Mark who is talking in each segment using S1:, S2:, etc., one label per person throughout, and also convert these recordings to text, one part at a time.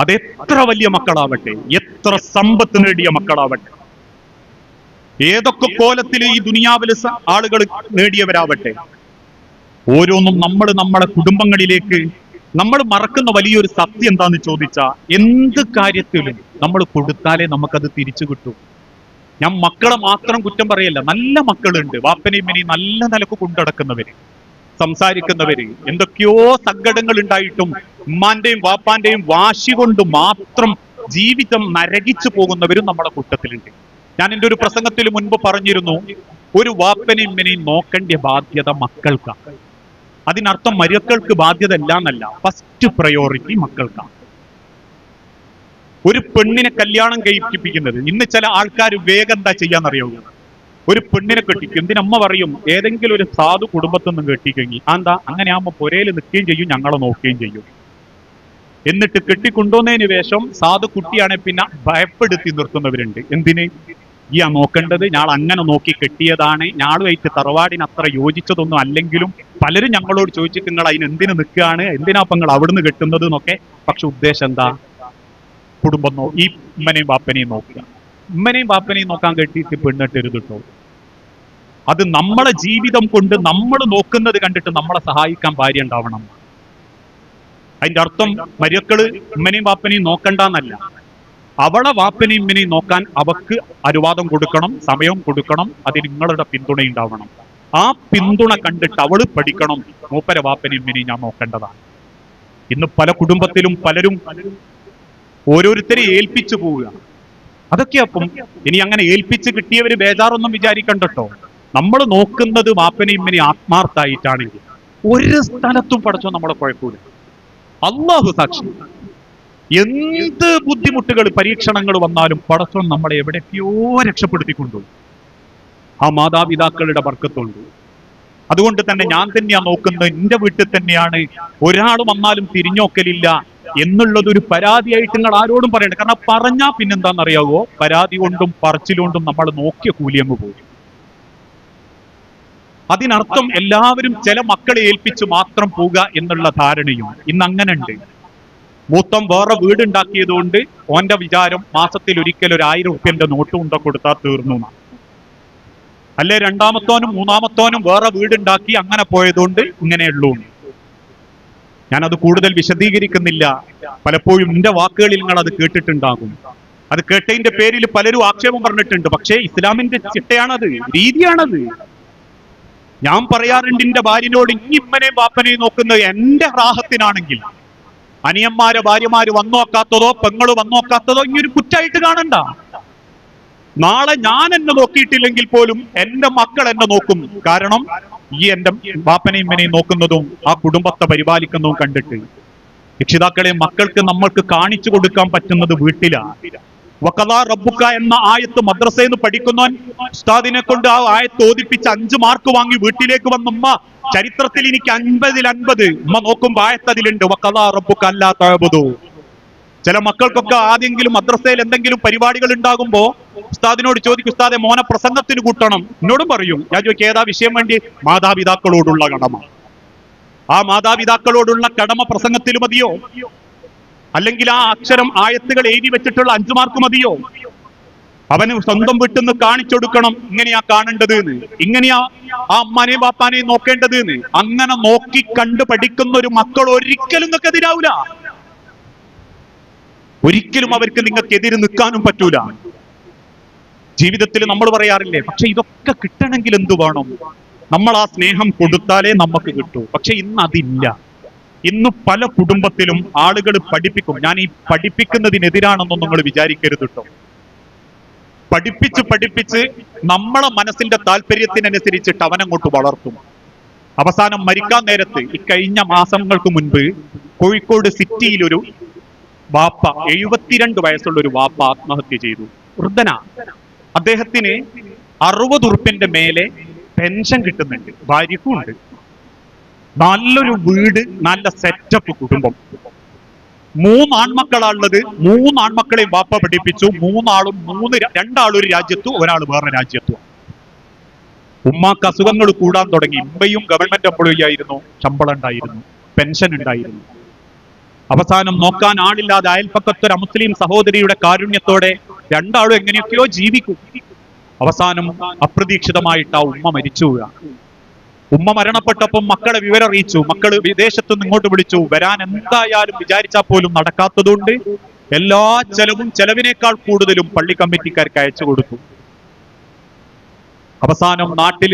S1: അത് എത്ര വലിയ മക്കളാവട്ടെ? എത്ര സമ്പത്ത് നേടിയ മക്കളാവട്ടെ? ഏതൊക്കെ കോലത്തിൽ ഈ ദുനിയാവിൽ ആളുകൾ നേടിയവരാവട്ടെ? ഓരോന്നും നമ്മൾ നമ്മളെ കുടുംബങ്ങളിലേക്ക് നമ്മൾ മറക്കുന്ന വലിയൊരു സത്യം എന്താന്ന് ചോദിച്ചാ എന്ത് കാര്യത്തിലും നമ്മൾ കൊടുത്താലേ നമുക്കത് തിരിച്ചു കിട്ടൂ. ഞാൻ മക്കളെ മാത്രം കുറ്റം പറയല്ല നല്ല മക്കളുണ്ട്. വാപ്പനെയും ഇമ്മനെയും നല്ല നിലയ്ക്ക് കൊണ്ടടക്കുന്നവര് സംസാരിക്കുന്നവര്. എന്തൊക്കെയോ സങ്കടങ്ങൾ ഉണ്ടായിട്ടും ഉമ്മാന്റെയും വാപ്പാന്റെയും വാശി കൊണ്ട് മാത്രം ജീവിതം നരകിച്ചു പോകുന്നവരും നമ്മുടെ കൂട്ടത്തിലുണ്ട്. ഞാൻ എന്റെ ഒരു പ്രസംഗത്തിൽ മുൻപ് പറഞ്ഞിരുന്നു ഒരു വാപ്പനെയും ഇമ്മനെയും നോക്കേണ്ട ബാധ്യത മക്കൾക്കാണ് അതിനർത്ഥം മരുക്കൾക്ക് ബാധ്യത അല്ല ഫസ്റ്റ് പ്രയോറിറ്റി മക്കൾക്കാണ് ഒരു പെണ്ണിനെ കല്യാണം കഴിപ്പിക്കുന്നത് ഇന്ന് ചില ആൾക്കാർ വേഗം എന്താ ചെയ്യാന്നറിയാവൂ? ഒരു പെണ്ണിനെ കെട്ടിക്കും എന്തിനമ്മ പറയും ഏതെങ്കിലും ഒരു സാധു കുടുംബത്തിൽ നിന്നും കെട്ടിക്കഴിഞ്ഞി എന്താ അങ്ങനെ ആകുമ്പോ പുരയിൽ നിൽക്കുകയും ചെയ്യും ഞങ്ങളെ നോക്കുകയും ചെയ്യും. എന്നിട്ട് കെട്ടിക്കൊണ്ടുവന്നതിന് വേഷം സാധു കുട്ടിയാണെ പിന്നെ ഭയപ്പെടുത്തി നിർത്തുന്നവരുണ്ട്. എന്തിന്? ഈ ആ നോക്കേണ്ടത് ഞാൻ അങ്ങനെ നോക്കി കെട്ടിയതാണ്. ഞാളുമായിട്ട് തറവാടിന് അത്ര യോജിച്ചതൊന്നും അല്ലെങ്കിലും പലരും ഞങ്ങളോട് ചോദിച്ചിട്ട് നിങ്ങൾ അതിന് എന്തിനു നിൽക്കുകയാണ്? എന്തിനാ അപ്പൊ നിങ്ങൾ അവിടുന്ന് കെട്ടുന്നത് എന്നൊക്കെ. പക്ഷെ ഉദ്ദേശം എന്താ? കുടുംബം നോ ഈ ഉമ്മനെയും ബാപ്പനെയും നോക്കുക. ഉമ്മനെയും ബാപ്പനെയും നോക്കാൻ കെട്ടിയിട്ട് പെണ്ണിട്ടരുത് അത് നമ്മളെ ജീവിതം കൊണ്ട് നമ്മൾ നോക്കുന്നത് കണ്ടിട്ട് നമ്മളെ സഹായിക്കാൻ ഭാര്യ ഉണ്ടാവണം. അതിന്റെ അർത്ഥം മര്യക്കൾ ഉമ്മനെയും വാപ്പനെയും നോക്കണ്ടെന്നല്ല. അവളെ വാപ്പനെയും ഇമ്മനെയും നോക്കാൻ അവക്ക് അനുവാദം കൊടുക്കണം സമയം കൊടുക്കണം അതിന് നിങ്ങളുടെ പിന്തുണ ഉണ്ടാവണം ആ പിന്തുണ കണ്ടിട്ട് അവൾ പഠിക്കണം മൂപ്പര വാപ്പനെയും ഇമ്മനെയും ഞാൻ നോക്കേണ്ടതാണ്. ഇന്ന് പല കുടുംബത്തിലും പലരും ഓരോരുത്തരെ ഏൽപ്പിച്ചു പോവുക. അതൊക്കെ അപ്പം ഇനി അങ്ങനെ ഏൽപ്പിച്ച് കിട്ടിയവര് ബേജാറൊന്നും വിചാരിക്കണ്ടട്ടോ. നമ്മൾ നോക്കുന്നത് വാപ്പനെയും ഇമ്മനെയും ആത്മാർത്ഥായിട്ടാണെങ്കിൽ ഒരു സ്ഥലത്തും പഠിച്ചോ നമ്മളെ കുഴപ്പമില്ല. അള്ളാഹു സാക്ഷി. എന്ത് ബുദ്ധിമുട്ടുകൾ പരീക്ഷണങ്ങൾ വന്നാലും പടച്ചോൻ നമ്മളെ എവിടെയൊക്കെയോ രക്ഷപ്പെടുത്തിക്കൊണ്ടു. ആ മാതാപിതാക്കളുടെ വർക്കത്തുണ്ട്. അതുകൊണ്ട് തന്നെ ഞാൻ തന്നെയാ നോക്കുന്നത് എന്റെ വീട്ടിൽ തന്നെയാണ്. ഒരാൾ വന്നാലും തിരിഞ്ഞോക്കലില്ല എന്നുള്ളത് ഒരു പരാതിയായിട്ട് നിങ്ങൾ ആരോടും പറയണ്ട. കാരണം പറഞ്ഞാ പിന്നെന്താണെന്നറിയാവോ? പരാതി കൊണ്ടും പറച്ചിലുകൊണ്ടും നമ്മൾ നോക്കിയ കൂലിയങ്ങ് പോകും അതിനർത്ഥം എല്ലാവരും ചില മക്കളെ ഏൽപ്പിച്ച് മാത്രം പോവുക എന്നുള്ള ധാരണയും ഇന്ന് അങ്ങനെ ഉണ്ട് മൂത്തം വേറെ വീടുണ്ടാക്കിയത് കൊണ്ട് ഓന്റെ വിചാരം മാസത്തിൽ ഒരിക്കൽ ഒരു ആയിരം റുപ്യന്റെ നോട്ട് കൊണ്ട കൊടുത്താൽ തീർന്നു. അല്ലെ രണ്ടാമത്തോനും മൂന്നാമത്തോനും വേറെ വീടുണ്ടാക്കി അങ്ങനെ പോയതുകൊണ്ട് ഇങ്ങനെയുള്ളൂ. ഞാനത് കൂടുതൽ വിശദീകരിക്കുന്നില്ല. പലപ്പോഴും എന്റെ വാക്കുകളിൽ നിങ്ങൾ അത് കേട്ടിട്ടുണ്ടാകും. അത് കേട്ടതിന്റെ പേരിൽ പലരും ആക്ഷേപം പറഞ്ഞിട്ടുണ്ട്. പക്ഷേ ഇസ്ലാമിന്റെ ചിട്ടയാണത് രീതിയാണത്. ഞാൻ പറയാറുണ്ട് എന്റെ ഭാര്യനോട് ഇമ്മനെയും ബാപ്പനെയും നോക്കുന്നത് എന്റെ റാഹത്തിനാണെങ്കിൽ. അനിയന്മാരെ ഭാര്യമാര് വന്നോക്കാത്തതോ പെങ്ങൾ വന്നോക്കാത്തതോ ഇങ്ങനൊരു കുറ്റായിട്ട് കാണണ്ട. നാളെ ഞാൻ എന്നെ നോക്കിയിട്ടില്ലെങ്കിൽ പോലും എന്റെ മക്കൾ എന്നെ നോക്കും. കാരണം ഈ എന്റെ ബാപ്പനെയും ഇമ്മനെയും നോക്കുന്നതും ആ കുടുംബത്തെ പരിപാലിക്കുന്നതും കണ്ടിട്ട് രക്ഷിതാക്കളെ മക്കൾക്ക് നമ്മൾക്ക് കാണിച്ചു കൊടുക്കാൻ പറ്റുന്നത് വീട്ടിലാണ്. വക്കലാ റബ്ബുക്ക എന്ന ആയത്ത് മദ്രസയിൽ നിന്ന് പഠിക്കുന്നവൻ ഉസ്താദിനെ കൊണ്ട് ആ ആയത്ത് ഓതിപ്പിച്ച് അഞ്ച് മാർക്ക് വാങ്ങി വീട്ടിലേക്ക് വന്ന ഉമ്മ ചരിത്രത്തിൽ എനിക്ക് അൻപതിൽ അൻപത്. ഉമ്മ നോക്കുമ്പോ ആയത്ത് അതിലുണ്ട്. വക്കലാ റബ്ബുക്ക അല്ലാ തഴബുദു ചില മക്കൾക്കൊക്കെ ആദ്യെങ്കിലും മദ്രസയിൽ എന്തെങ്കിലും പരിപാടികൾ ഉണ്ടാകുമ്പോ ഉസ്താദിനോട് ചോദിക്കും ഉസ്താദെ മോനെ പ്രസംഗത്തിന് കൂട്ടണം. എന്നോടും പറയും. ഞാൻ ചോദിക്കും ഏതാ വിഷയം വേണ്ടി? മാതാപിതാക്കളോടുള്ള കടമ. ആ മാതാപിതാക്കളോടുള്ള കടമ പ്രസംഗത്തിൽ മതിയോ? അല്ലെങ്കിൽ ആ അക്ഷരം ആയത്തുകൾ എഴുതി വെച്ചിട്ടുള്ള അഞ്ചു മാർക്ക് മതിയോ? അവന് സ്വന്തം വീട്ടിൽ നിന്ന് കാണിച്ചെടുക്കണം ഇങ്ങനെയാ കാണേണ്ടത് എന്ന് ഇങ്ങനെയാ ആ അമ്മാനെയും ബാപ്പാനെയും നോക്കേണ്ടത് എന്ന് അങ്ങനെ നോക്കി കണ്ട് പഠിക്കുന്ന ഒരു മക്കൾ ഒരിക്കലും നിങ്ങൾക്ക് എതിരാവൂല. ഒരിക്കലും അവർക്ക് നിങ്ങൾക്ക് എതിര് നിൽക്കാനും പറ്റൂല. ജീവിതത്തിൽ നമ്മൾ പറയാറില്ലേ പക്ഷെ ഇതൊക്കെ കിട്ടണമെങ്കിൽ എന്തു വേണം? നമ്മൾ ആ സ്നേഹം കൊടുത്താലേ നമുക്ക് കിട്ടൂ. പക്ഷെ ഇന്ന് അതില്ല. ഇന്ന് പല കുടുംബത്തിലും ആളുകൾ പഠിപ്പിക്കും. ഞാൻ ഈ പഠിപ്പിക്കുന്നതിനെതിരാണെന്നൊന്നും നിങ്ങൾ വിചാരിക്കരുത് കേട്ടോ. പഠിപ്പിച്ച് പഠിപ്പിച്ച് നമ്മളെ മനസ്സിന്റെ താല്പര്യത്തിനനുസരിച്ചിട്ട് അവനങ്ങോട്ട് വളർത്തും. അവസാനം മരിക്കാൻ നേരത്ത് ഈ കഴിഞ്ഞ മാസങ്ങൾക്ക് മുൻപ് കോഴിക്കോട് സിറ്റിയിലൊരു വാപ്പ എഴുപത്തിരണ്ട് വയസ്സുള്ള ഒരു വാപ്പ ആത്മഹത്യ ചെയ്തു. വൃദ്ധന. അദ്ദേഹത്തിന് അറുപത് ഉറുപ്പിന്റെ മേലെ പെൻഷൻ കിട്ടുന്നുണ്ട്. ഭാര്യക്കും ഉണ്ട്. നല്ലൊരു വീട് നല്ല സെറ്റപ്പ് കുടുംബം. മൂന്ന് ആൺമക്കളാണുള്ളത്. മൂന്ന് ആൺമക്കളെയും വാപ്പ പഠിപ്പിച്ചു. മൂന്നാളും മൂന്ന് രണ്ടാളൊരു രാജ്യത്തു ഒരു രാജ്യത്തും ഒരാൾ വേറെ രാജ്യത്തു. ഉമ്മാക്ക് അസുഖങ്ങൾ കൂടാൻ തുടങ്ങി. ഉമ്മയും ഗവൺമെന്റ് എംപ്ലോയി ആയിരുന്നു. ശമ്പളം ഉണ്ടായിരുന്നു. പെൻഷൻ ഉണ്ടായിരുന്നു. അവസാനം നോക്കാൻ ആളില്ലാതെ അയൽപ്പക്കത്തൊരു മുസ്ലിം സഹോദരിയുടെ കാരുണ്യത്തോടെ രണ്ടാളും എങ്ങനെയൊക്കെയോ ജീവിക്കും. അവസാനം അപ്രതീക്ഷിതമായിട്ട് ആ ഉമ്മ മരിച്ചു. ഉമ്മ മരണപ്പെട്ടപ്പം മക്കളെ വിവരം അറിയിച്ചു മക്കൾ വിദേശത്തു നിന്ന് ഇങ്ങോട്ട് വിളിച്ചു. വരാൻ എന്തായാലും വിചാരിച്ചാൽ പോലും നടക്കാത്തതുകൊണ്ട് എല്ലാ ചെലവും ചെലവിനേക്കാൾ കൂടുതലും പള്ളി കമ്മിറ്റിക്കാർക്ക് അയച്ചു കൊടുത്തു. അവസാനം നാട്ടിൽ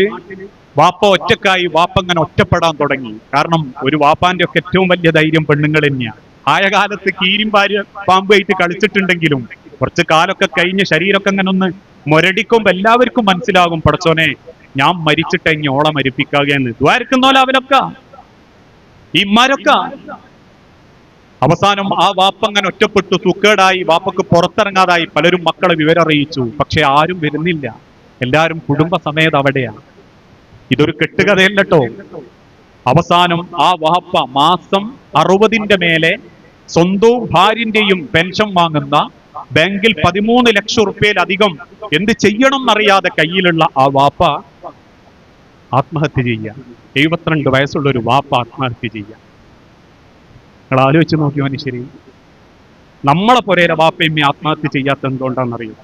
S1: വാപ്പ ഒറ്റക്കായി വാപ്പ അങ്ങനെ ഒറ്റപ്പെടാൻ തുടങ്ങി. കാരണം ഒരു വാപ്പാന്റെ ഒക്കെ ഏറ്റവും വലിയ ധൈര്യം പെണ്ണുങ്ങൾ തന്നെയാണ്. ആയ കാലത്ത് കീരിയും ഭാര്യ പാമ്പായിട്ട് കളിച്ചിട്ടുണ്ടെങ്കിലും കുറച്ച് കാലൊക്കെ കഴിഞ്ഞ് ശരീരമൊക്കെ അങ്ങനെ ഒന്ന് മുരടിക്കുമ്പോ എല്ലാവർക്കും മനസ്സിലാകും പടച്ചോനെ ഞാൻ മരിച്ചിട്ട് ഇനി ഓളെ മരിപ്പിക്കാകെന്ന് ദ്വാരക്കുന്നോല അവരൊക്കെ ഇമാരൊക്കെ അവസാനം ആ വാപ്പങ്ങനെ ഒറ്റപ്പെട്ടു തുക്കേടായി വാപ്പക്ക് പുറത്തിറങ്ങാതായി പലരും മക്കളെ വിവരം അറിയിച്ചു പക്ഷെ ആരും വരുന്നില്ല. എല്ലാരും കുടുംബസമേത അവിടെയാണ്. ഇതൊരു കെട്ടുകഥയല്ല കേട്ടോ അവസാനം ആ വാപ്പ മാസം അറുപതിന്റെ മേലെ സ്വന്തവും ഭാര്യന്റെയും പെൻഷൻ വാങ്ങുന്ന ബാങ്കിൽ പതിമൂന്ന് ലക്ഷം റുപ്യയിലധികം എന്ത് ചെയ്യണം എന്നറിയാതെ കയ്യിലുള്ള ആ വാപ്പ ആത്മഹത്യ ചെയ്യുക. എഴുപത്തിരണ്ട് വയസ്സുള്ള ഒരു വാപ്പ ആത്മഹത്യ ചെയ്യുക. നിങ്ങൾ ആലോചിച്ച് നോക്കിയോ ശരി നമ്മളെ പൊരേരെ വാപ്പയും ആത്മഹത്യ ചെയ്യാത്ത എന്തുകൊണ്ടാണെന്നറിയോ?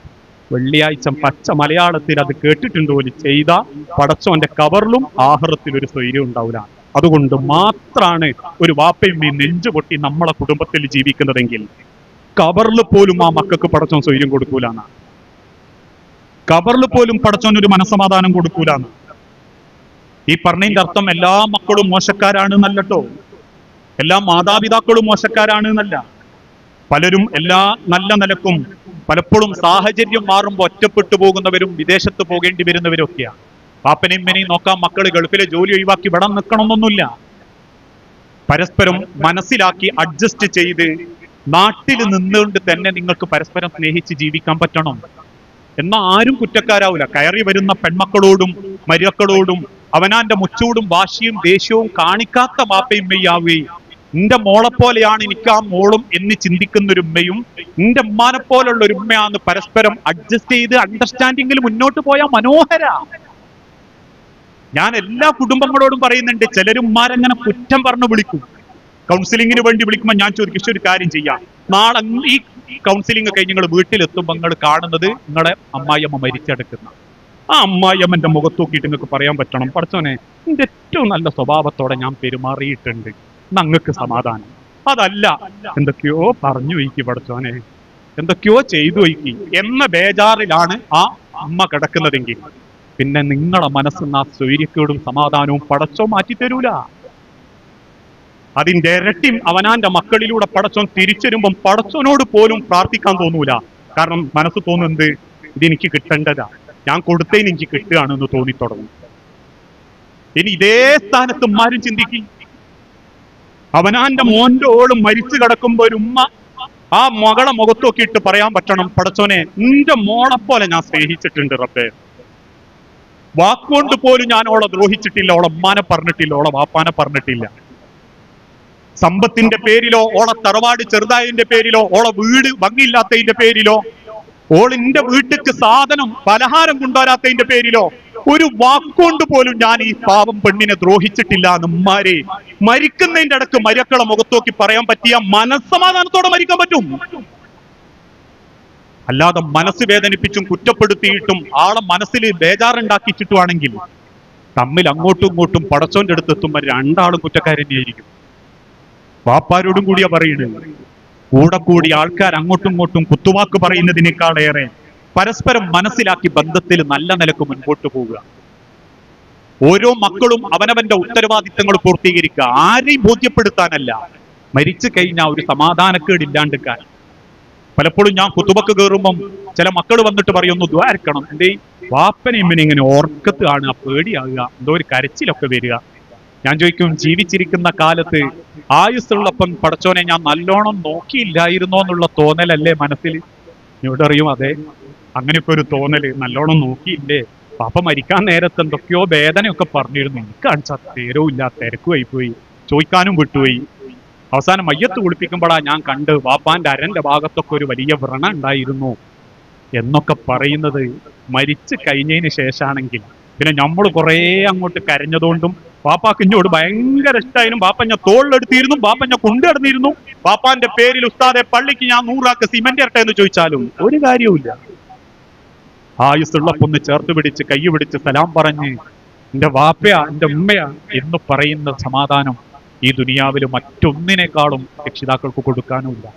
S1: വെള്ളിയാഴ്ച പച്ച മലയാളത്തിൽ അത് കേട്ടിട്ടുണ്ട് പോലും ചെയ്ത പടച്ചോന്റെ കവറിലും ആഹാരത്തിൽ ഒരു സ്വൈര്യം ഉണ്ടാവില്ല. അതുകൊണ്ട് മാത്രാണ് ഒരു വാപ്പയും നെഞ്ചു പൊട്ടി നമ്മളെ കുടുംബത്തിൽ ജീവിക്കുന്നതെങ്കിൽ കവറിൽ പോലും ആ മക്കൾക്ക് പടച്ചോൻ സ്വൈര്യം കൊടുക്കൂലാണ് കബറിൽ പോലും പടച്ചോൻ ഒരു മനസമാധാനം കൊടുക്കൂലാണ് ഈ പറഞ്ഞതിന്റെ അർത്ഥം എല്ലാ മക്കളും മോശക്കാരാണ് എന്നല്ലട്ടോ എല്ലാ മാതാപിതാക്കളും മോശക്കാരാണ് എന്നല്ല പലരും എല്ലാ നല്ല നിലക്കും പലപ്പോഴും സാഹചര്യം മാറുമ്പോൾ ഒറ്റപ്പെട്ടു പോകുന്നവരും വിദേശത്ത് പോകേണ്ടി വരുന്നവരും ഒക്കെയാണ് പാപ്പനെയും മെനെയും നോക്കാൻ മക്കൾ ഗൾഫിലെ ജോലി ഒഴിവാക്കി ഇവിടെ നിൽക്കണമെന്നൊന്നുമില്ല. പരസ്പരം മനസ്സിലാക്കി അഡ്ജസ്റ്റ് ചെയ്ത് നാട്ടിൽ നിന്നുകൊണ്ട് തന്നെ നിങ്ങൾക്ക് പരസ്പരം സ്നേഹിച്ച് ജീവിക്കാൻ പറ്റണം. എന്നാൽ ആരും കുറ്റക്കാരാവില്ല കയറി വരുന്ന പെൺമക്കളോടും മരുക്കളോടും അവനാന്റെ മുച്ചൂടും വാശിയും ദേഷ്യവും കാണിക്കാത്ത വാപ്പയും മെയ്യാവുകയും നിന്റെ മോളെ പോലെയാണ് എനിക്ക് ആ മോളും എന്ന് ചിന്തിക്കുന്ന ഒരു ഉമ്മയും നിന്റെ ഉമ്മാനെ പോലുള്ള ഒരു ഉമ്മയാന്ന് പരസ്പരം അഡ്ജസ്റ്റ് ചെയ്ത് അണ്ടർസ്റ്റാൻഡിങ്ങിൽ മുന്നോട്ട് പോയാൽ മനോഹര. ഞാൻ എല്ലാ കുടുംബങ്ങളോടും പറയുന്നുണ്ട് ചിലരും ഉമ്മാരങ്ങനെ കുറ്റം പറഞ്ഞു വിളിക്കും. കൗൺസിലിങ്ങിന് വേണ്ടി വിളിക്കുമ്പോൾ ഞാൻ ചോദിക്കും ഒരു കാര്യം ചെയ്യാം. നാളെ ഈ കൗൺസിലിംഗ് കഴിഞ്ഞ് നിങ്ങൾ വീട്ടിലെത്തുമ്പോൾ നിങ്ങൾ കാണുന്നത് നിങ്ങളെ അമ്മായിയമ്മ മരിച്ചെടുക്കുന്ന. ആ അമ്മായിയമ്മന്റെ മുഖത്ത് നോക്കിയിട്ട് നിങ്ങൾക്ക് പറയാൻ പറ്റണം. പഠിച്ചോനെ എന്റെ ഏറ്റവും നല്ല സ്വഭാവത്തോടെ ഞാൻ പെരുമാറിയിട്ടുണ്ട്. ഞങ്ങൾക്ക് സമാധാനം. അതല്ല എന്തൊക്കെയോ പറഞ്ഞു വയ്ക്കി പഠിച്ചോനെ എന്തൊക്കെയോ ചെയ്തു വയ്ക്കി. എന്ന ബേജാറിലാണ് ആ അമ്മ കിടക്കുന്നതെങ്കിൽ. പിന്നെ നിങ്ങളെ മനസ്സിന്ന് ആ സ്വൈര്യക്കേടും സമാധാനവും പടച്ചോ മാറ്റി തരൂല അതിന്റെ ഇരട്ടി അവനാന്റെ മക്കളിലൂടെ പടച്ചോൻ തിരിച്ചരുമ്പം പടച്ചോനോട് പോലും പ്രാർത്ഥിക്കാൻ തോന്നൂല. കാരണം മനസ്സ് തോന്നുന്നത് ഇതെനിക്ക് കിട്ടേണ്ടതാ. ഞാൻ കൊടുത്തതിന് എനിക്ക് കിട്ടുകയാണെന്ന് തോന്നിത്തുടങ്ങും. ഇനി ഇതേ സ്ഥാനത്ത് ഉമ്മാരും ചിന്തിക്കും. അവനാന്റെ മോന്റെ ഓളും മരിച്ചു കിടക്കുമ്പോ ഒരു ഉമ്മ ആ മകളെ മുഖത്തോക്കിയിട്ട് പറയാൻ പറ്റണം പടച്ചോനെ നിന്റെ മോളെ പോലെ ഞാൻ സ്നേഹിച്ചിട്ടുണ്ട് റബ്ബേ. വാക്കുകൊണ്ട് പോലും ഞാൻ ഓളെ ദ്രോഹിച്ചിട്ടില്ല ഓളെ ഉമ്മാനെ പറഞ്ഞിട്ടില്ല ഓളെ വാപ്പാനെ പറഞ്ഞിട്ടില്ല. സമ്പത്തിന്റെ പേരിലോ ഓളെ തറവാട് ചെറുതായതിന്റെ പേരിലോ ഓളെ വീട് ഭംഗിയില്ലാത്തതിന്റെ പേരിലോ ഓളിന്റെ വീട്ടിക്ക് സാധനം പലഹാരം കൊണ്ടുവരാത്തതിന്റെ പേരിലോ ഒരു വാക്കുകൊണ്ട് പോലും ഞാൻ ഈ പാവം പെണ്ണിനെ ദ്രോഹിച്ചിട്ടില്ല നമ്മാരെ മരിക്കുന്നതിന്റെ അടക്ക് മരക്കളെ മുഖത്തോക്കി പറയാൻ പറ്റിയ മനസ്സമാധാനത്തോടെ മരിക്കാൻ പറ്റും. അല്ലാതെ മനസ്സ് വേദനിപ്പിച്ചും കുറ്റപ്പെടുത്തിയിട്ടും ആളെ മനസ്സിൽ ബേജാറുണ്ടാക്കിച്ചിട്ടുവാണെങ്കിൽ തമ്മിൽ അങ്ങോട്ടും ഇങ്ങോട്ടും പടച്ചോന്റെ അടുത്തെത്തുമ്പോൾ രണ്ടാളും കുറ്റക്കാരനെയായിരിക്കും. വാപ്പാരോടും കൂടിയാ പറയുന്നത് കൂടെ കൂടി ആൾക്കാർ അങ്ങോട്ടും ഇങ്ങോട്ടും കുത്തുവാക്ക് പറയുന്നതിനേക്കാളേറെ പരസ്പരം മനസ്സിലാക്കി ബന്ധത്തിൽ നല്ല നിലയ്ക്ക് മുൻപോട്ട് പോവുക. ഓരോ മക്കളും അവനവന്റെ ഉത്തരവാദിത്തങ്ങൾ പൂർത്തീകരിക്കുക. ആരെയും ബോധ്യപ്പെടുത്താനല്ല. മരിച്ചു കഴിഞ്ഞാൽ ഒരു സമാധാനക്കേട് ഇല്ലാണ്ടിക്കാൻ പലപ്പോഴും ഞാൻ കുത്തുബക്ക് കയറുമ്പം ചില മക്കൾ വന്നിട്ട് പറയുന്നു ദ്വാരക്കണം. എന്തേ? വാപ്പനെ ഇമ്മനെ ഇങ്ങനെ ഓർക്കത്ത് ആ പേടിയാകുക. എന്തോ ഒരു കരച്ചിലൊക്കെ വരിക. ഞാൻ ചോദിക്കും ജീവിച്ചിരിക്കുന്ന കാലത്ത് ആയുസ്സുള്ളപ്പം പടച്ചോനെ ഞാൻ നല്ലോണം നോക്കിയില്ലായിരുന്നോ എന്നുള്ള തോന്നലല്ലേ മനസ്സിൽ? ഇവിടെ അറിയും അതെ. അങ്ങനെയൊക്കെ ഒരു തോന്നൽ. നല്ലോണം നോക്കിയില്ലേ? പാപ്പ മരിക്കാൻ നേരത്ത് എന്തൊക്കെയോ വേദനയൊക്കെ പറഞ്ഞിരുന്നു. എനിക്ക് കാണിച്ചാൽ നേരവും ഇല്ല. തിരക്കുമായി പോയി. ചോദിക്കാനും വിട്ടുപോയി. അവസാനം മയ്യത്ത് കുളിപ്പിക്കുമ്പോഴാ ഞാൻ കണ്ട് വാപ്പാന്റെ അരന്റെ ഭാഗത്തൊക്കെ ഒരു വലിയ വ്രണ ഉണ്ടായിരുന്നു എന്നൊക്കെ പറയുന്നത് മരിച്ചു കഴിഞ്ഞതിന് ശേഷമാണെങ്കിൽ പിന്നെ നമ്മൾ കുറേ അങ്ങോട്ട് കരഞ്ഞതുകൊണ്ടും പാപ്പാക്ക് ഇഞ്ഞോട് ഭയങ്കര ഇഷ്ടമായിരുന്നു ഞാൻ തോളിലെടുത്തിരുന്നു. ഞാൻ കൊണ്ടുനടന്നിരുന്നു. പാപ്പാന്റെ പേരിൽ ഉസ്താദെ പള്ളിക്ക് ഞാൻ നൂറാക്ക് സിമന്റ് ഇരട്ടെ എന്ന് ചോദിച്ചാലും ഒരു കാര്യവുമില്ല. ആയുസ്സുള്ളപ്പൊന്ന് ചേർത്ത് പിടിച്ച് കൈ പിടിച്ച് സലാം പറഞ്ഞ് എന്റെ വാപ്പയാ എന്റെ ഉമ്മയാ എന്ന് പറയുന്ന സമാധാനം ഈ ദുനിയാവിൽ മറ്റൊന്നിനേക്കാളും രക്ഷിതാക്കൾക്ക് കൊടുക്കാനുമില്ല.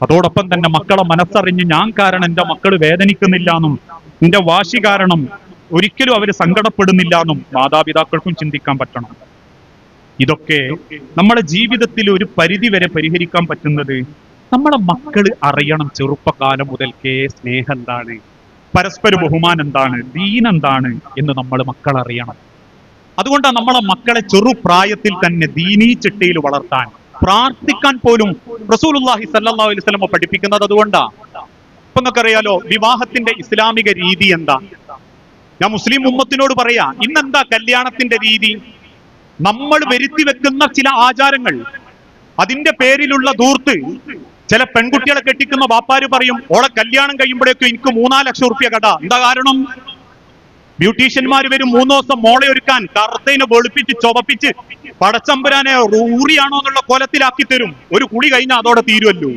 S1: അതോടൊപ്പം തന്നെ മക്കളെ മനസ്സറിഞ്ഞ് ഞാൻ കാരണം എന്റെ മക്കൾ വേദനിക്കുന്നില്ല എന്നും എന്റെ വാശി കാരണം ഒരിക്കലും അവർ സങ്കടപ്പെടുന്നില്ല എന്നും മാതാപിതാക്കൾക്കും ചിന്തിക്കാൻ പറ്റണം. ഇതൊക്കെ നമ്മുടെ ജീവിതത്തിൽ ഒരു പരിധി വരെ പരിഹരിക്കാൻ പറ്റുന്നത് നമ്മളെ മക്കൾ അറിയണം ചെറുപ്പകാലം മുതൽക്കേ സ്നേഹം എന്താണ് പരസ്പര ബഹുമാനം എന്താണ് ദീൻ എന്താണ് എന്ന് നമ്മൾ മക്കൾ അറിയണം. അതുകൊണ്ടാണ് നമ്മളെ മക്കളെ ചെറുപ്രായത്തിൽ തന്നെ ദീനീ ചിട്ടയിൽ വളർത്താൻ പ്രാർത്ഥിക്കാൻ പോലും സല്ലല്ലാഹു അലൈഹി വസല്ലം പഠിപ്പിക്കുന്നത് അതുകൊണ്ടാ. ഇപ്പൊ നിങ്ങൾക്കറിയാലോ വിവാഹത്തിന്റെ ഇസ്ലാമിക രീതി എന്താ? ഞാൻ മുസ്ലിം ഉമ്മത്തിനോട് പറയാ ഇന്നെന്താ കല്യാണത്തിന്റെ രീതി? നമ്മൾ വരുത്തി വെക്കുന്ന ചില ആചാരങ്ങൾ അതിന്റെ പേരിലുള്ള ദൂർത്ത് ചില പെൺകുട്ടികളെ കെട്ടിക്കുന്ന വാപ്പാര് പറയും ഓളെ കല്യാണം കഴിയുമ്പോഴേക്കും എനിക്ക് മൂന്നാൽ ലക്ഷം റുപ്യ കട. എന്താ കാരണം? ബ്യൂട്ടീഷ്യന്മാർ വരും മൂന്ന് ദിവസം മോളെ ഒരുക്കാൻ കറുത്തതിനെ വെളുപ്പിച്ച് ചുവപ്പിച്ച് പടച്ചമ്പരാനെ ഊറിയാണോ എന്നുള്ള കൊലത്തിലാക്കി തരും. ഒരു കുളി കഴിഞ്ഞാൽ അതോടെ തീരുമല്ലോ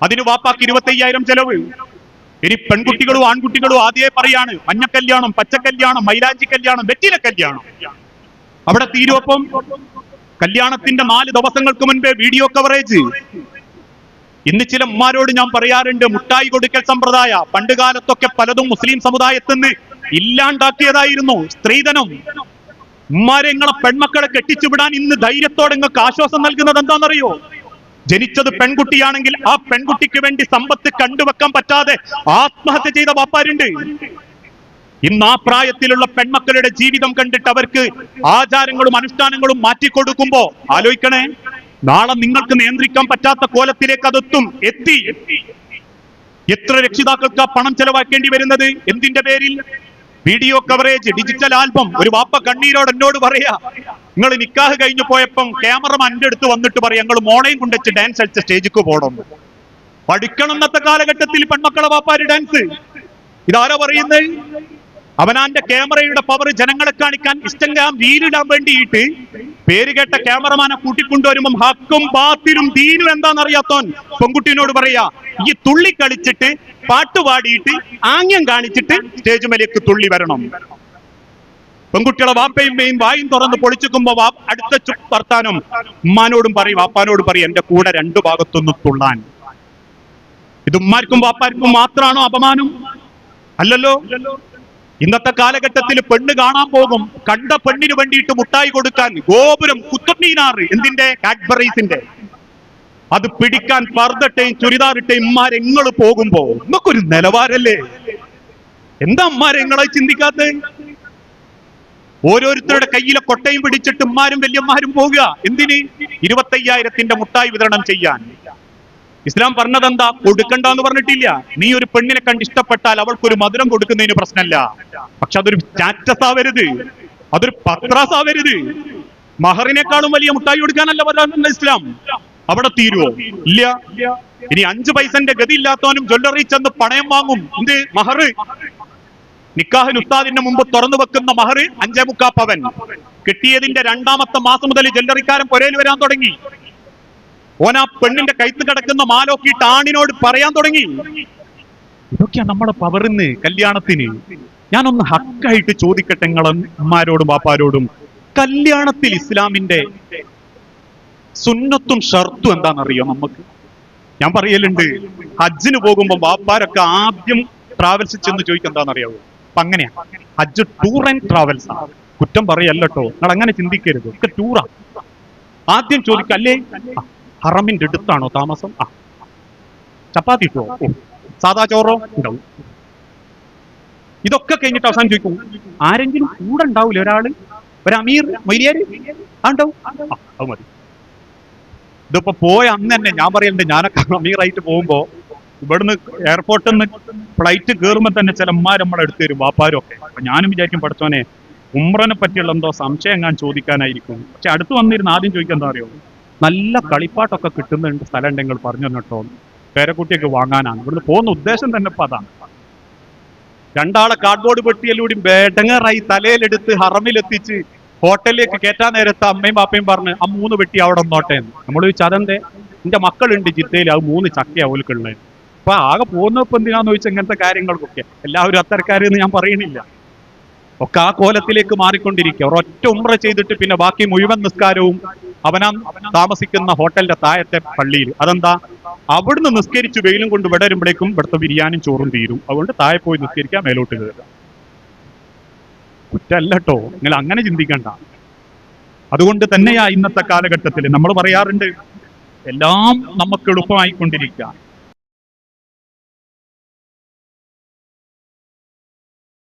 S1: അതിന് വാപ്പാക്ക് ഇരുപത്തയ്യായിരം ചെലവ്. ഇനി പെൺകുട്ടികളും ആൺകുട്ടികളും ആദ്യമേ പറയാണ് മഞ്ഞക്കല്യാണം പച്ചക്കല്യാണം മൈലാഞ്ചി കല്യാണം വെറ്റില കല്യാണം. അവിടെ തീരുവപ്പം കല്യാണത്തിന്റെ നാല് ദിവസങ്ങൾക്ക് മുൻപേ വീഡിയോ കവറേജ് ഇന്ന് ചില ഉമ്മാരോട് ഞാൻ പറയാറുണ്ട് മുട്ടായി കൊടുക്കൽ സമ്പ്രദായ പണ്ട് കാലത്തൊക്കെ പലതും മുസ്ലിം സമുദായത്തിൽ നിന്ന് ഇല്ലാണ്ടാക്കിയതായിരുന്നു സ്ത്രീധനം. ഉമ്മാരെ നിങ്ങളെ പെൺമക്കളെ കെട്ടിച്ചു വിടാൻ ഇന്ന് ധൈര്യത്തോടെ നിങ്ങൾക്ക് ആശ്വാസം നൽകുന്നത് എന്താണെന്നറിയോ? ജനിച്ചത് പെൺകുട്ടിയാണെങ്കിൽ ആ പെൺകുട്ടിക്ക് വേണ്ടി സമ്പത്ത് കണ്ടുവെക്കാൻ പറ്റാതെ ആത്മഹത്യ ചെയ്ത വാപ്പാരുണ്ട്. ഇന്ന് ആ പ്രായത്തിലുള്ള പെൺമക്കളുടെ ജീവിതം കണ്ടിട്ട് അവർക്ക് ആചാരങ്ങളും അനുഷ്ഠാനങ്ങളും മാറ്റിക്കൊടുക്കുമ്പോ ആലോചിക്കണേ നാളെ നിങ്ങൾക്ക് നിയന്ത്രിക്കാൻ പറ്റാത്ത കോലത്തിലേക്ക് അതെത്തും. എത്തി. എത്ര രക്ഷിതാക്കൾക്ക് പണം ചെലവാക്കേണ്ടി വരുന്നത്? എന്തിന്റെ പേരിൽ? Video coverage digital album. ഒരു വാപ്പ കണ്ണീരോട് എന്നോട് പറയാ നിങ്ങൾ നിക്കാഹ് കഴിഞ്ഞു പോയപ്പം ക്യാമറമാൻ എന്റെ അടുത്ത് വന്നിട്ട് പറയും ഞങ്ങൾ മോളെയും കൊണ്ടുവച്ച് ഡാൻസ് കളിച്ച സ്റ്റേജിക്ക് പോകണമെന്ന് പഠിക്കണം എന്നത്തെ കാലഘട്ടത്തിൽ പെൺമക്കളെ വാപ്പാരി ഡാൻസ് ഇതാരോ പറയുന്നത് അവനാന്റെ ക്യാമറയുടെ പവർ ജനങ്ങളെ കാണിക്കാൻ ഇൻസ്റ്റഗ്രാം വീലിടാൻ വേണ്ടിയിട്ട് പേര് കേട്ട ക്യാമറമാനെ കൂട്ടിക്കൊണ്ടുവരുമ്പം ഹക്കും ബാത്തിലും ദീനും എന്താണെന്നറിയാത്തോൻ പെൺകുട്ടീനോട് പറയാ ഈ തുള്ളി കളിച്ചിട്ട് പാട്ട് പാടിയിട്ട് ആംഗ്യം കാണിച്ചിട്ട് സ്റ്റേജ് മേലേക്ക് തുള്ളി വരണം. പെൺകുട്ടികളെ വാപ്പയും മേയും വായും തുറന്ന് പൊളിച്ചുക്കുമ്പോ വാ അടുത്ത വർത്താനം ഉമ്മാനോടും പറയും വാപ്പാനോടും പറയും എന്റെ കൂടെ രണ്ടു ഭാഗത്തൊന്ന് തുള്ളാൻ. ഇത് ഉമ്മാർക്കും വാപ്പാർക്കും മാത്രമാണോ അപമാനം? അല്ലല്ലോ. ഇന്നത്തെ കാലഘട്ടത്തിൽ പെണ്ണ് കാണാൻ പോകും കണ്ട പെണ്ണിന് വേണ്ടിയിട്ട് മുട്ടായി കൊടുക്കാൻ ഗോപുരം കുത്തുണ്ണീനാറ് എന്തിന്റെ കാഡ്ബറീസിന്റെ അത് പിടിക്കാൻ പർദ്ദട്ടയും ചുരിദാറിട്ടയും ഉമ്മാരെ നിങ്ങൾ പോകുമ്പോ നമുക്കൊരു നിലവാരല്ലേ? എന്താ ചിന്തിക്കാത്തേ ചിന്തിക്കാത്ത ഓരോരുത്തരുടെ കയ്യിലെ കൊട്ടയും പിടിച്ചിട്ട് ഉമ്മാരും വല്യമ്മാരും പോവുക. എന്തിന്? ഇരുപത്തയ്യായിരത്തിന്റെ മുട്ടായി വിതരണം ചെയ്യാൻ. ഇസ്ലാം പറഞ്ഞതെന്താ? കൊടുക്കണ്ടെന്ന് പറഞ്ഞിട്ടില്ല. നീ ഒരു പെണ്ണിനെ കണ്ട് ഇഷ്ടപ്പെട്ടാൽ അവൾക്ക് ഒരു മധുരം കൊടുക്കുന്നതിന് പ്രശ്നമല്ല. പക്ഷെ അതൊരു സ്റ്റാറ്റസ് ആവരുത്. അതൊരു പത്രാസ് ആവരുത്. മഹറിനേക്കാളും വലിയ മുട്ടായി കൊടുക്കാനല്ല പറയുന്നത് ഇസ്ലാം. അവിടെ തീരുവോ? ഇല്ല. ഇനി അഞ്ചു പൈസന്റെ ഗതി ഇല്ലാത്തവനും ജ്വല്ലറി ചെന്ന് പണയം വാങ്ങും. എന്ത്? മഹർ നിക്കാഹിന് ഉസ്താദിന്റെ മുമ്പ് തുറന്നു വെക്കുന്ന മഹർ അഞ്ചേ മുക്കാ പവൻ. കിട്ടിയതിന്റെ രണ്ടാമത്തെ മാസം മുതൽ ജല്ലറിക്കാരൻ പുരയിൽ വരാൻ തുടങ്ങി. ഓൻ ആ പെണ്ണിന്റെ കൈത്ത് കിടക്കുന്ന മാലോക്കിയിട്ട് ആണിനോട് പറയാൻ തുടങ്ങി. ഇതൊക്കെയാണ് നമ്മുടെ പവറിന്ന് കല്യാണത്തിന്. ഞാനൊന്ന് ഹക്കായിട്ട് ചോദിക്കട്ടെ നിങ്ങളെ പാപ്പാരോടും കല്യാണത്തിൽ ഇസ്ലാമിന്റെ സുന്നത്തും ഷർത്തും എന്താണെന്നറിയോ നമുക്ക് ഞാൻ പറയലുണ്ട് ഹജ്ജിന് പോകുമ്പോൾ വാപ്പാരൊക്കെ ആദ്യം ട്രാവൽസ് ചെന്ന് ചോദിക്കുക എന്താണെന്നറിയാവോ? അപ്പൊ അങ്ങനെയാ ഹജ്ജ് ടൂർ ആൻഡ് ട്രാവൽസ് ആണ് കുറ്റം പറയല്ലോ നിങ്ങൾ അങ്ങനെ ചിന്തിക്കരുത്. ഒക്കെ ടൂറാണ് ആദ്യം ചോദിക്കുക അല്ലേ ഹറമിന്റെ അടുത്താണോ താമസം? ആ. ചപ്പാത്തി ഇട്ടോ സാദാ ചോറോ? ഉണ്ടാവും. ഇതൊക്കെ കഴിഞ്ഞിട്ട് അവസാനം ചോദിക്കും ആരെങ്കിലും കൂടെ ഉണ്ടാവില്ല ഒരാൾ ഒരമീർ ആ ഉണ്ടാവും. മതി. ഇതിപ്പോ പോയ അന്ന് തന്നെ ഞാൻ പറയലുണ്ട് ഞാനൊക്കെ അമീറായിട്ട് പോകുമ്പോ ഇവിടുന്ന് എയർപോർട്ടിൽ നിന്ന് ഫ്ലൈറ്റ് കയറുമ്പോൾ തന്നെ ചില നമ്മളെ എടുത്തു തരും വാപ്പാരും ഒക്കെ അപ്പൊ ഞാനും വിചാരിക്കും പഠിച്ചോനെ ഉമ്രനെ പറ്റിയുള്ള എന്തോ സംശയം ഞാൻ ചോദിക്കാനായിരിക്കും. പക്ഷെ അടുത്ത് വന്നിരുന്ന ആദ്യം ചോദിക്കാൻ എന്താ അറിയോ? നല്ല കളിപ്പാട്ടൊക്കെ കിട്ടുന്നുണ്ട് സ്ഥലം ഉണ്ടെങ്കിൽ പറഞ്ഞു തന്നിട്ടോ പേരക്കുട്ടിയൊക്കെ വാങ്ങാനാണ്. ഇവിടുന്ന് പോകുന്ന ഉദ്ദേശം തന്നെ ഇപ്പൊ അതാണ്. രണ്ടാളെ കാർഡ്ബോർഡ് പെട്ടിയിലൂടെ ബേടങ്ങറായി തലയിലെടുത്ത് ഹറമിലെത്തിച്ച് ഹോട്ടലിലേക്ക് കയറ്റാൻ നേരത്ത് അമ്മയും പാപ്പയും പറഞ്ഞ് ആ മൂന്ന് പെട്ടി അവിടെ നോട്ടേന്ന് നമ്മൾ ചോദിച്ചു അതെന്തേ? മക്കളുണ്ട് ജിദ്ദയിൽ ആ മൂന്ന് ചക്കയാ ഓൽക്കുള്ളത്. അപ്പൊ ആകെ പോകുന്ന ഇപ്പൊ എന്തിനാന്ന് ചോദിച്ചാൽ ഇങ്ങനത്തെ കാര്യങ്ങൾക്കൊക്കെ. എല്ലാവരും അത്തരക്കാരെന്ന് ഞാൻ പറയണില്ല ഒക്കെ ആ കോലത്തിലേക്ക് മാറിക്കൊണ്ടിരിക്കുക. ഒറ്റ ഉമ്ര ചെയ്തിട്ട് പിന്നെ ബാക്കി മുഴുവൻ നിസ്കാരവും അവനാ താമസിക്കുന്ന ഹോട്ടലിന്റെ താഴത്തെ പള്ളിയിൽ. അതെന്താ? അവിടുന്ന് നിസ്കരിച്ച് വെയിലും കൊണ്ട് ഇവിടെ വരുമ്പോഴേക്കും ഇവിടുത്തെ ബിരിയാണിയും ചോറും തീരും. അതുകൊണ്ട് താഴെ പോയി നിസ്കരിക്കാൻ മേലോട്ട് കയറുക. കുറ്റല്ല കേട്ടോ നിങ്ങൾ അങ്ങനെ ചിന്തിക്കണ്ട. അതുകൊണ്ട് തന്നെയാ ഇന്നത്തെ കാലഘട്ടത്തിൽ നമ്മൾ പറയാറുണ്ട് എല്ലാം നമുക്ക് എളുപ്പമായിക്കൊണ്ടിരിക്കുക.